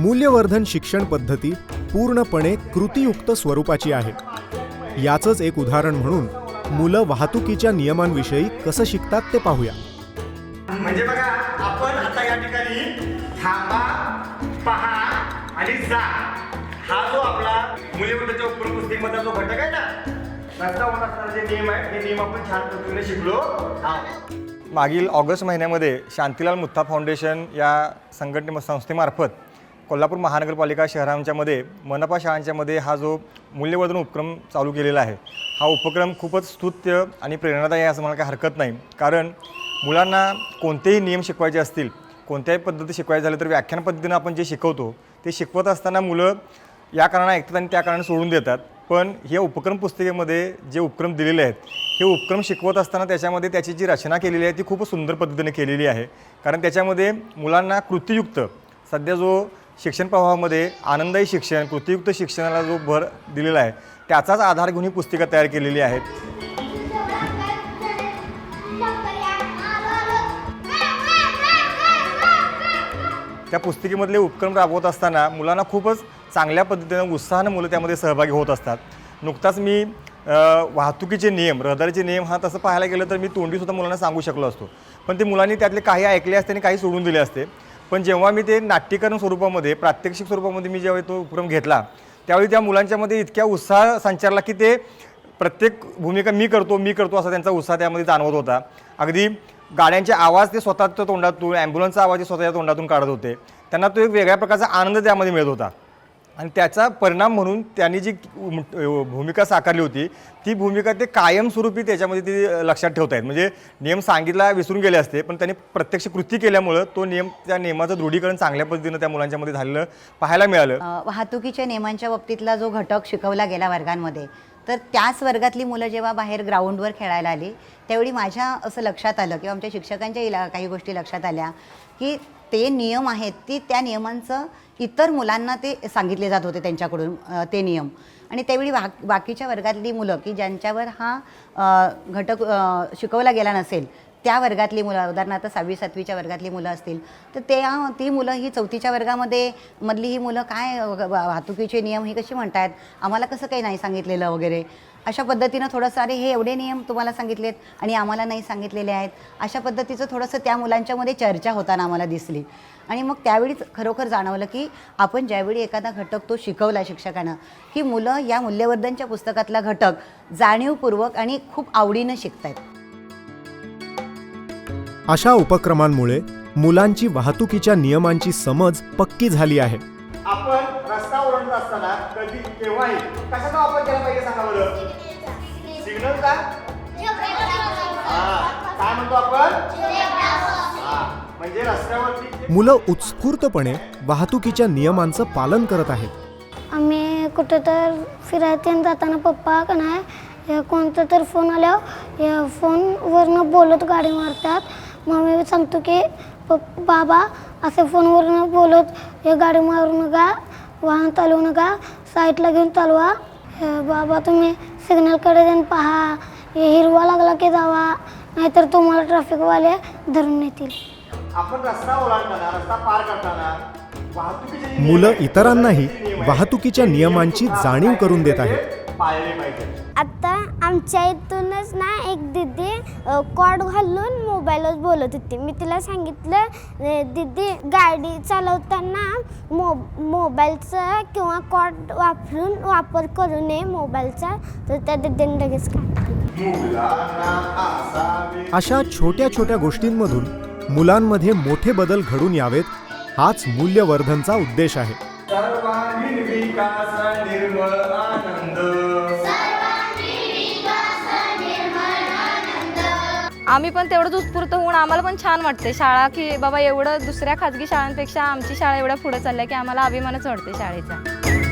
मूल्यवर्धन शिक्षण पद्धती पूर्णपणे कृतीयुक्त स्वरूपाची आहे. याचंच एक उदाहरण म्हणून मुलं वाहतुकीच्या नियमांविषयी कसं शिकतात ते पाहूया. म्हणजे बघा आपण आता या ठिकाणी थांबा पहा आणि जा. हा जो आपला मूल्यवर्धनच्या उपक्रम पुस्तिकेमधला जो घटक आहे ना रस्ता होत असताना जे नियम आहेत हे नियम आपण छान पद्धतीने शिकलो आहोत. मागील ऑगस्ट महिन्यामध्ये शांतीलाल मुत्था फाउंडेशन या संघटने संस्थेमार्फत कोल्हापूर महानगरपालिका शहरांच्यामध्ये मनपा शाळांच्यामध्ये हा जो मूल्यवर्धन उपक्रम चालू केलेला आहे हा उपक्रम खूपच स्तुत्य आणि प्रेरणादायी आहे असं मला काही हरकत नाही. कारण मुलांना कोणतेही नियम शिकवायचे असतील कोणत्याही पद्धती शिकवायचे झाले तर व्याख्यान पद्धतीनं आपण जे शिकवतो ते शिकवत असताना मुलं या कारणाने ऐकतात आणि त्या कारणाने सोडून देतात. पण या उपक्रम पुस्तिकेमध्ये जे उपक्रम दिलेले आहेत हे उपक्रम शिकवत असताना त्याच्यामध्ये त्याची जी रचना केलेली आहे ती खूप सुंदर पद्धतीने केलेली आहे. कारण त्याच्यामध्ये मुलांना कृतीयुक्त सध्या जो शिक्षण प्रवाहामध्ये आनंददायी शिक्षण कृतीयुक्त शिक्षणाला जो भर दिलेला आहे त्याचाच आधार घेऊन ही पुस्तिका तयार केलेली आहेत. त्या पुस्तिकेमधले उपक्रम राबवत असताना मुलांना खूपच चांगल्या पद्धतीनं उत्साहानं मुलं त्यामध्ये सहभागी होत असतात. नुकताच मी वाहतुकीचे नियम रहदारीचे नियम हा तसं पाहायला गेलं तर मी तोंडीसुद्धा मुलांना सांगू शकलो असतो. पण ते मुलांनी त्यातले काही ऐकले असते आणि काही सोडून दिले असते. पण जेव्हा मी ते नाट्यकरण स्वरूपामध्ये प्रात्यक्षिक स्वरूपामध्ये मी जेव्हा तो उपक्रम घेतला त्यावेळी त्या मुलांच्यामध्ये इतक्या उत्साह संचारला की ते प्रत्येक भूमिका मी करतो मी करतो असा त्यांचा उत्साह त्यामध्ये जाणवत होता. अगदी गाड्यांचे आवाज ते स्वतःच्या तोंडातून ॲम्ब्युलन्सचा आवाज ते स्वतःच्या तोंडातून काढत होते. त्यांना तो एक वेगळ्या प्रकारचा आनंद त्यामध्ये मिळत होता. आणि त्याचा परिणाम म्हणून त्यांनी जी भूमिका साकारली होती ती भूमिका ते कायमस्वरूपी त्याच्यामध्ये ती लक्षात ठेवत आहेत. म्हणजे नियम सांगितला विसरून गेले असते पण त्यांनी प्रत्यक्ष कृती केल्यामुळं तो नियम त्या नियमाचं दृढीकरण चांगल्या पद्धतीनं त्या मुलांच्यामध्ये झालेलं पाहायला मिळालं. वाहतुकीच्या नियमांच्या बाबतीतला जो घटक शिकवला गेला वर्गांमध्ये तर त्याच वर्गातली मुलं जेव्हा बाहेर ग्राउंडवर खेळायला आली त्यावेळी माझ्या असं लक्षात आलं किंवा आमच्या शिक्षकांच्याही इला काही गोष्टी लक्षात आल्या की ते नियम आहेत ती त्या नियमांचं इतर मुलांना ते सांगितले जात होते त्यांच्याकडून ते नियम. आणि त्यावेळी बा बाकीच्या वर्गातली मुलं की ज्यांच्यावर हा घटक शिकवला गेला नसेल त्या वर्गातली मुलं उदाहरणार्थ सहावी सातवीच्या वर्गातली मुलं असतील तर त्या ती मुलं ही चौथीच्या वर्गामध्ये मधली ही मुलं काय वा- वाहतुकीचे नियम हे कशी म्हणतात आम्हाला कसं काही नाही सांगितलेलं वगैरे? अशा पद्धतीनं थोडंसं अरे हे एवढे नियम तुम्हाला सांगितलेत आणि आम्हाला नाही सांगितलेले आहेत. अशा पद्धतीचं थोडंसं त्या मुलांच्यामध्ये चर्चा होताना आम्हाला दिसली. आणि मग त्यावेळीच खरोखर जाणवलं की आपण ज्यावेळी एखादा घटक तो शिकवला शिक्षकानं की मुलं या मूल्यवर्धनच्या पुस्तकातला घटक जाणीवपूर्वक आणि खूप आवडीनं शिकत आहेत अशा उपक्रमांमुळे मुलांची वाहतुकीच्या नियमांची समज पक्की झाली आहे. आपण रस्ता ओलांडत असताना कधी केव्हाही कशाचा वापर केला पाहिजे सांगा बरं? सिग्नलचा हा काय म्हणतो आपण? हा म्हणजे रस्त्यावरती मुलं उत्स्फूर्तपणे वाहतुकीच्या नियमांचं पालन करत आहेत. आम्ही कुठं तर फिरायला जाताना पप्पा का नाही कोणतं तर फोन आल्यावर या फोनवरनं बोलत गाडी मारतात. मग मी सांगतो की बाबा असे फोनवरनं बोलत हे गाडी मारू नका वाहन चालवू नका साईडला घेऊन चालवा. बाबा तुम्ही सिग्नलकडे जाऊन पहा हे हिरवा लागला की जावा नाहीतर तुम्हाला ट्रॅफिकवाले धरून नेतील. आपण रस्ता ओलांडताना रस्ता पार करताना वाहतुकीचे मुलं इतरांनाही वाहतुकीच्या ते नियमांची जाणीव करून देत आहेत. कायदेशीर पाळले पाहिजे. आता आमच्या इथूनच ना एक दिदी कॉड घालून मोबाईलवर बोलत होती. मी तिला सांगितलं "अ, दीदी गाडी चालवताना मो मोबाईलचा किंवा कॉड वापरून वापर करू नये मोबाईलचा. तर त्या दीदीने लगेच काढला अशा छोट्या छोट्या गोष्टींमधून मुलांमध्ये मोठे बदल घडून यावेत हाच मूल्यवर्धनचा उद्देश आहे. सर्वांगीण विकास निर्मळ आनंद. आम्ही पण तेवढंच उत्स्फूर्त होऊन आम्हाला पण छान वाटते शाळा की बाबा एवढं दुसऱ्या खाजगी शाळांपेक्षा आमची शाळा एवढ्या पुढे चालल्या की आम्हाला अभिमानच वाटते शाळेचा.